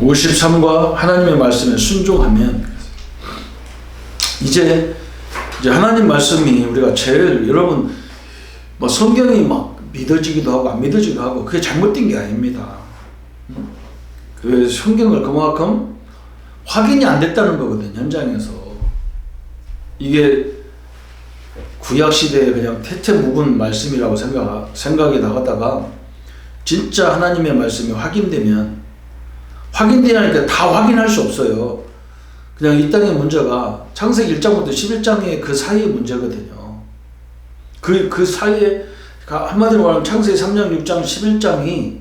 53과 하나님의 말씀에 순종하면 이제 이제 하나님 말씀이 우리가 제일 여러분 뭐 성경이 막 믿어지기도 하고 안 믿어지기도 하고 그게 잘못된 게 아닙니다. 그 성경을 그만큼 확인이 안 됐다는 거거든 현장에서 이게 구약 시대에 그냥 태태 묵은 말씀이라고 생각 생각이 나가다가 진짜 하나님의 말씀이 확인되면 확인되니까 다 확인할 수 없어요. 그냥 이 땅의 문제가 창세기 1장부터 11장의 그 사이의 문제거든요. 그, 그 사이에, 한마디로 말하면 창세기 3장, 6장, 11장이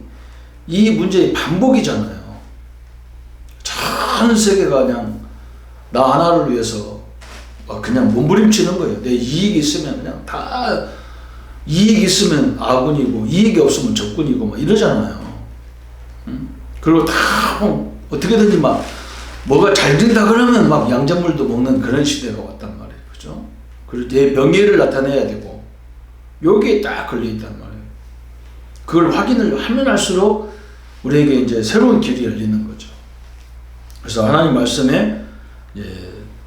이 문제의 반복이잖아요. 전 세계가 그냥 나 하나를 위해서 막 그냥 몸부림치는 거예요. 내 이익이 있으면 그냥 다 이익이 있으면 아군이고 이익이 없으면 적군이고 막 이러잖아요. 음? 그리고 다 뭐 어떻게든지 막 뭐가 잘 된다 그러면 막 양작물도 먹는 그런 시대가 왔단 말이에요. 그죠? 그리고 내 명예를 나타내야 되고 여기에 딱 걸려 있단 말이에요. 그걸 확인을 하면 할수록 우리에게 이제 새로운 길이 열리는 거죠. 그래서 하나님 말씀에 예,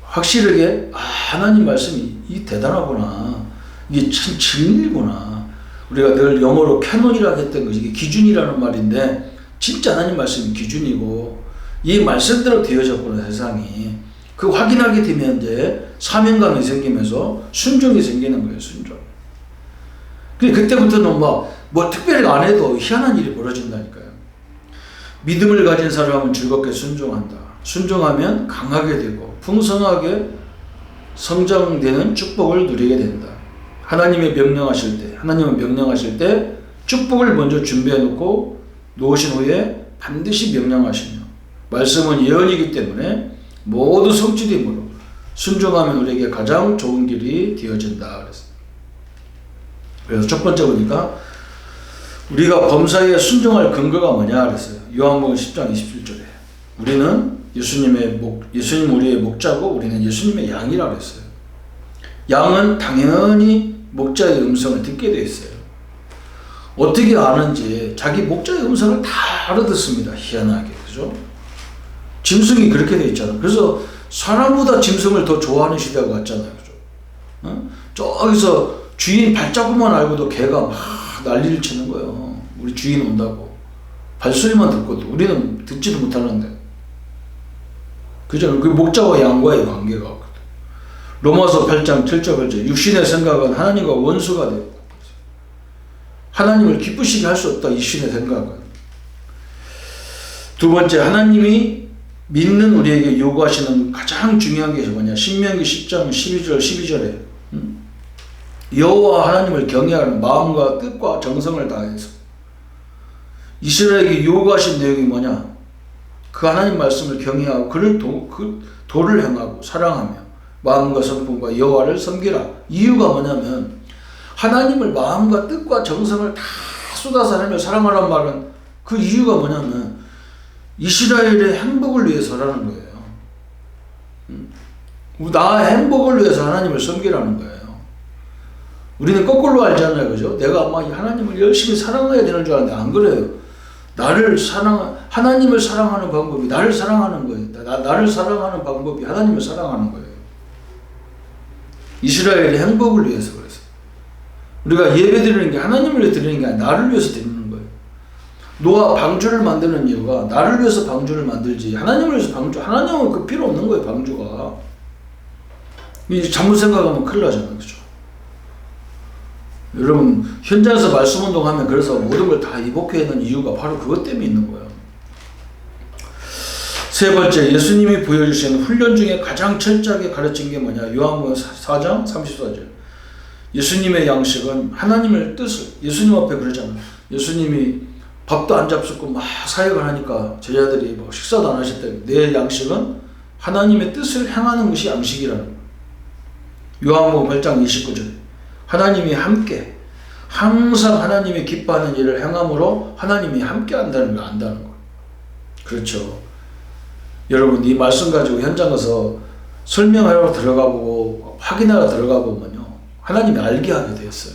확실하게 아, 하나님 말씀이 이 대단하구나. 이게 참 진리구나. 우리가 늘 영어로 캐논이라고 했던 것이 기준이라는 말인데 진짜 하나님 말씀이 기준이고 이 말씀대로 되어졌구나 세상이. 그 확인하게 되면 이제 사명감이 생기면서 순종이 생기는 거예요, 순종. 그 그때부터는 뭐, 뭐 특별히 안 해도 희한한 일이 벌어진다니까요. 믿음을 가진 사람은 즐겁게 순종한다. 순종하면 강하게 되고 풍성하게 성장되는 축복을 누리게 된다. 하나님의 명령하실 때, 하나님은 명령하실 때 축복을 먼저 준비해 놓고 놓으신 후에 반드시 명령하시며 말씀은 예언이기 때문에 모두 성취됨으로 순종하면 우리에게 가장 좋은 길이 되어진다. 그랬어요. 그래서 첫 번째 보니까 우리가 범사에 순종할 근거가 뭐냐 그랬어요. 요한복음 10장 27절에 우리는 예수님의 목 예수님 우리의 목자고 우리는 예수님의 양이라 그랬어요. 양은 당연히 목자의 음성을 듣게 돼 있어요. 어떻게 아는지 자기 목자의 음성을 다 알아듣습니다. 희한하게 그죠? 짐승이 그렇게 돼 있잖아. 그래서 사람보다 짐승을 더 좋아하는 시대가 왔잖아요. 그죠? 어? 저기서 주인 발자국만 알고도 개가 막 난리를 치는 거예요. 우리 주인 온다고. 발소리만 듣고도 우리는 듣지도 못하는데. 그죠? 그 목자와 양과의 관계가 로마서 8장 7절 8절 육신의 생각은 하나님과 원수가 되고 하나님을 기쁘시게 할 수 없다. 이 신의 생각은. 두 번째 하나님이 믿는 우리에게 요구하시는 가장 중요한 게 뭐냐? 신명기 10장 12절 12절에 음? 여호와 하나님을 경외하는 마음과 뜻과 정성을 다해서 이스라엘에게 요구하신 내용이 뭐냐? 그 하나님 말씀을 경외하고 그를 도, 그 도를 행하고 사랑하며 마음과 성품과 여호와를 섬기라. 이유가 뭐냐면 하나님을 마음과 뜻과 정성을 다 쏟아서 하나님을 사랑하란 말은 그 이유가 뭐냐면 이스라엘의 행복을 위해서라는 거예요. 음. 나의 행복을 위해서 하나님을 섬기라는 거예요. 우리는 거꾸로 알잖아요. 그죠? 내가 아마 하나님을 열심히 사랑해야 되는 줄 알았는데 안 그래요. 나를 사랑, 하나님을 사랑하는 방법이 나를 사랑하는 거예요. 나, 나를 사랑하는 방법이 하나님을 사랑하는 거예요. 이스라엘의 행복을 위해서 그래서. 우리가 예배 드리는 게 하나님을 위해 드리는 게 아니라 나를 위해서 드리는 거예요. 노아 방주를 만드는 이유가 나를 위해서 방주를 만들지 하나님을 위해서 방주 하나님은 그 필요 없는 거예요 방주가. 이 잘못 생각하면 큰일 나잖아요 그죠? 여러분 현장에서 말씀 운동하면 그래서 모든 걸 다 이복해내는 이유가 바로 그것 때문에 있는 거예요. 세 번째 예수님이 보여주신 훈련 중에 가장 철저하게 가르친 게 뭐냐? 요한복음 4장 34절 예수님의 양식은 하나님을 뜻을 예수님 앞에 그러잖아요 예수님이 밥도 안 잡수고 막 사역을 하니까 제자들이 뭐 식사도 안 하셨대요. 내 양식은 하나님의 뜻을 행하는 것이 양식이라는. 요한복음 8장 29절 하나님이 함께 항상 하나님이 기뻐하는 일을 행함으로 하나님이 함께 한다는 걸 안다는 거예요. 그렇죠. 여러분 이 말씀 가지고 현장 가서 설명하러 들어가 보고 확인하러 들어가 보면요. 하나님이 알게 하게 되었어요.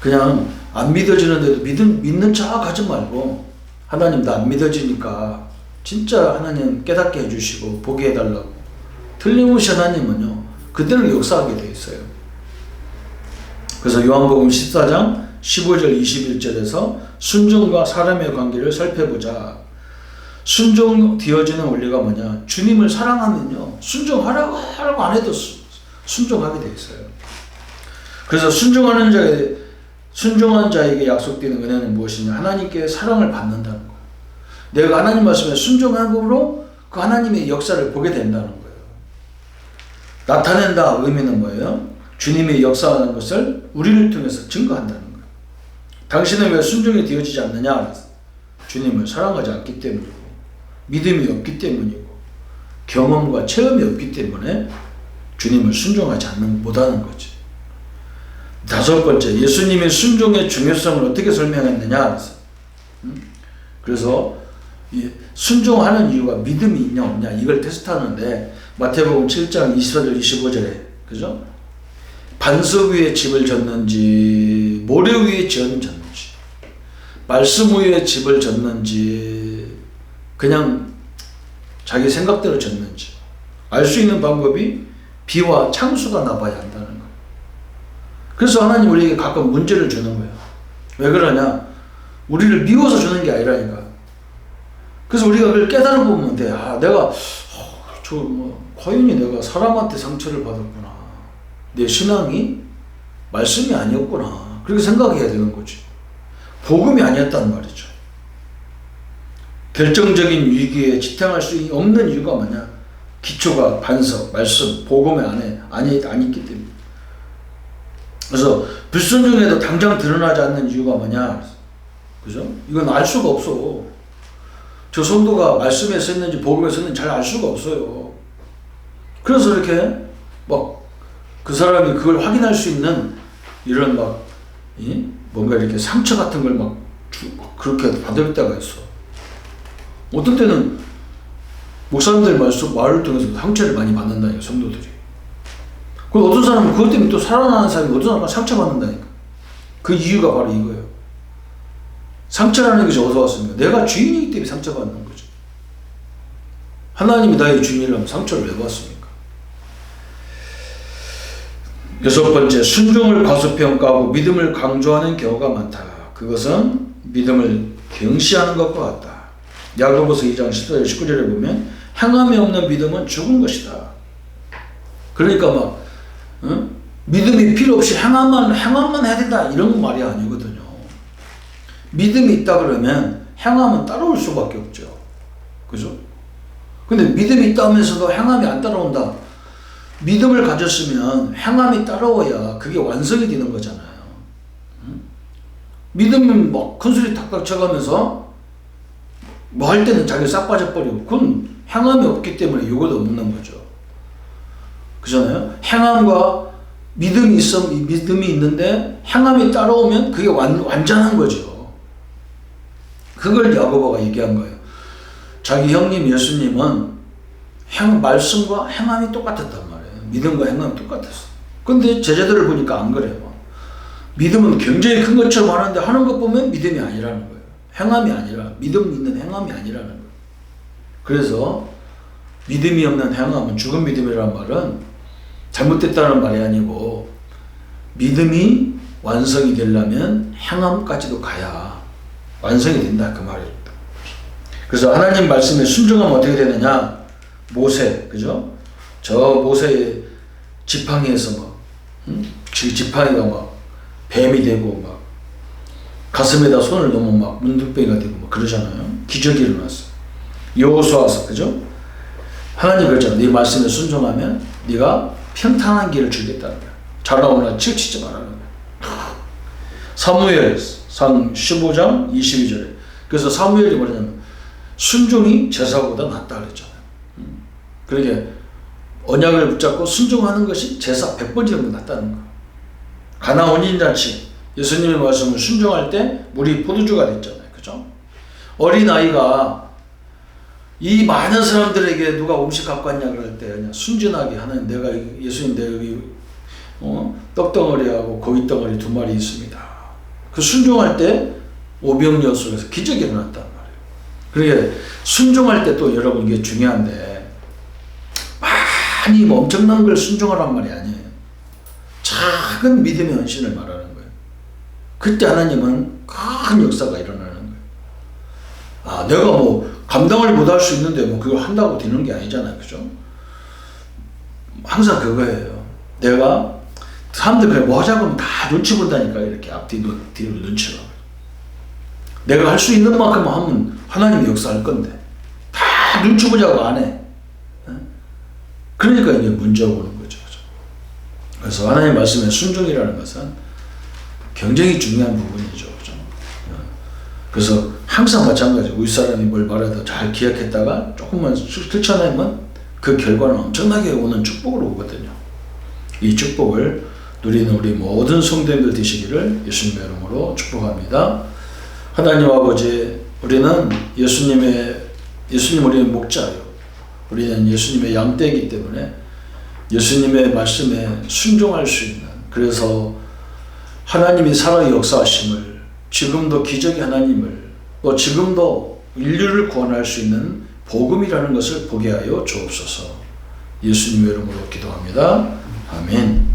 그냥 안 믿어지는데도 믿은, 믿는 척 하지 말고 하나님도 안 믿어지니까 진짜 하나님 깨닫게 해주시고 보게 해달라고 틀림없이 하나님은요 그대로 역사하게 돼 있어요. 그래서 요한복음 14장 15절 21절에서 순종과 사람의 관계를 살펴보자. 순종 되어지는 원리가 뭐냐? 주님을 사랑하면요 순종하라고 하라고 안 해도 수- 순종하게 돼 있어요. 그래서 순종하는 자에 순종한 자에게 약속되는 은혜는 무엇이냐? 하나님께 사랑을 받는다는 거예요. 내가 하나님 말씀에 순종함으로 그 하나님의 역사를 보게 된다는 거예요. 나타낸다 의미는 뭐예요? 주님이 역사하는 것을 우리를 통해서 증거한다는 거예요. 당신은 왜 순종이 되어지지 않느냐? 주님을 사랑하지 않기 때문이고 믿음이 없기 때문이고 경험과 체험이 없기 때문에 주님을 순종하지 않는 못하는 거지. 다섯 번째, 예수님의 순종의 중요성을 어떻게 설명했느냐? 그래서, 음? 그래서 이 순종하는 이유가 믿음이 있냐 없냐 이걸 테스트하는데 마태복음 7장 24절 25절에 그죠? 반석 위에 집을 졌는지 모래 위에 지은 졌는지 말씀 위에 집을 졌는지 그냥 자기 생각대로 졌는지 알 수 있는 방법이 비와 창수가 나봐야 한다는 거예요. 그래서 하나님 우리에게 가끔 문제를 주는 거예요. 왜 그러냐? 우리를 미워서 주는 게 아니라니까. 그래서 우리가 그걸 깨달아 보면 돼. 아, 내가 어, 저 뭐 과연이 내가 사람한테 상처를 받았구나. 내 신앙이 말씀이 아니었구나. 그렇게 생각해야 되는 거지. 복음이 아니었단 말이죠. 결정적인 위기에 지탱할 수 없는 이유가 뭐냐? 기초가 반석, 말씀, 복음의 안에 아니 아니 있기 때문에. 그래서 불순종에도 당장 드러나지 않는 이유가 뭐냐? 그죠? 이건 알 수가 없어. 저 성도가 말씀에 썼는지 복음에 썼는지 잘 알 수가 없어요. 그래서 이렇게 막 그 사람이 그걸 확인할 수 있는 이런 막 이? 뭔가 이렇게 상처 같은 걸 막 그렇게 받을 때가 있어. 어떤 때는 목사님들 말을 통해서 상처를 많이 받는다니까 성도들이. 그 어떤 사람은 그것 때문에 또 살아나는 사람이 어떤 사람은 상처받는다니까. 그 이유가 바로 이거예요. 상처라는 것이 어디서 왔습니까? 내가 주인이기 때문에 상처받는 거죠. 하나님이 나의 주인이라면 상처를 왜 받습니까? 여섯 번째, 순종을 과소평가하고 믿음을 강조하는 경우가 많다. 그것은 믿음을 경시하는 것과 같다. 야고보서 2장 14절 19절에 보면 행함이 없는 믿음은 죽은 것이다. 그러니까 막 어? 믿음이 필요 없이 행함만 행함만 해야 된다 이런 말이 아니거든요. 믿음이 있다 그러면 행함은 따라올 수밖에 없죠. 그죠? 근데 믿음이 있다면서도 행함이 안 따라온다. 믿음을 가졌으면 행함이 따라와야 그게 완성이 되는 거잖아요. 응? 믿음은 막 큰소리 탁탁 쳐가면서 뭐 할 때는 자기 싹 빠져버리고 그건 행함이 없기 때문에 요거도 없는 거죠. 그잖아요. 행함과 믿음이 있어 믿음이 있는데 행함이 따라오면 그게 완, 완전한 거죠. 그걸 야고보가 얘기한 거예요. 자기 형님 예수님은 행, 말씀과 행함이 똑같았단 말이에요. 믿음과 행함이 똑같았어. 근데 제자들을 보니까 안 그래요. 믿음은 굉장히 큰 것처럼 하는데 하는 것 보면 믿음이 아니라는 거예요. 행함이 아니라 믿음 있는 행함이 아니라는 거예요. 그래서 믿음이 없는 행함은 죽은 믿음이라는 말은 잘못됐다는 말이 아니고 믿음이 완성이 되려면 행함까지도 가야 완성이 된다 그 말입니다. 그래서 하나님 말씀에 순종하면 어떻게 되느냐? 모세 그죠? 저 모세의 지팡이에서 막 응? 지- 지팡이가 막 뱀이 되고 막 가슴에다 손을 넣으면 막 문둥병이가 되고 막 그러잖아요. 기적이 일어났어. 여호수아서 그죠? 하나님 그랬잖아. 네 말씀에 순종하면 네가 평탄한 길을 주겠다는 거야. 잘 나오나 치우치지 말라는 거야. 사무엘 상 15장 22절에 그래서 사무엘이 뭐냐면 순종이 제사보다 낫다 그랬잖아요. 음. 그러게 언약을 붙잡고 순종하는 것이 제사 100번째보다 낫다는 거야. 가나 혼인잔치 예수님의 말씀을 순종할 때 물이 포도주가 됐잖아요. 그죠? 어린 아이가 이 많은 사람들에게 누가 음식 갖고 왔냐 그럴 때 그냥 순진하게 하는 내가 예수님 내 여기 어? 떡덩어리하고 고깃덩어리 두 마리 있습니다. 그 순종할 때 오병이어 속에서 기적이 일어났단 말이에요. 그러니까 순종할 때 또 여러분 이게 중요한데 많이 뭐 엄청난 걸 순종하란 말이 아니에요. 작은 믿음의 헌신을 말하는. 그때 하나님은 큰 역사가 일어나는 거예요. 아, 내가 뭐 감당을 못할 수 있는데 뭐 그걸 한다고 되는 게 아니잖아요. 그죠? 항상 그거예요. 내가 사람들 그래 뭐 하자고 하면 다 눈치 본다니까 이렇게 앞뒤로 뒤로 눈치가. 내가 할 수 있는 만큼 하면 하나님이 역사할 건데 다 눈치 보자고 안 해. 어? 그러니까 이제 문제가 오는 거죠. 그래서 하나님 말씀에 순종이라는 것은 굉장히 중요한 부분이죠. 그죠? 어. 그래서 항상 마찬가지 우리 사람이 뭘 말해도 잘 기억했다가 조금만 실천하면 그 결과는 엄청나게 오는 축복으로 오거든요. 이 축복을 누리는 우리 모든 성도님들 되시기를 예수님의 이름으로 축복합니다. 하나님 아버지, 우리는 예수님의 예수님 우리의 목자요. 우리는 예수님의 양떼이기 때문에 예수님의 말씀에 순종할 수 있는 그래서 하나님이 살아 역사하심을 지금도 기적의 하나님을 또 지금도 인류를 구원할 수 있는 복음이라는 것을 보게 하여 주옵소서. 예수님의 이름으로 기도합니다. 아멘.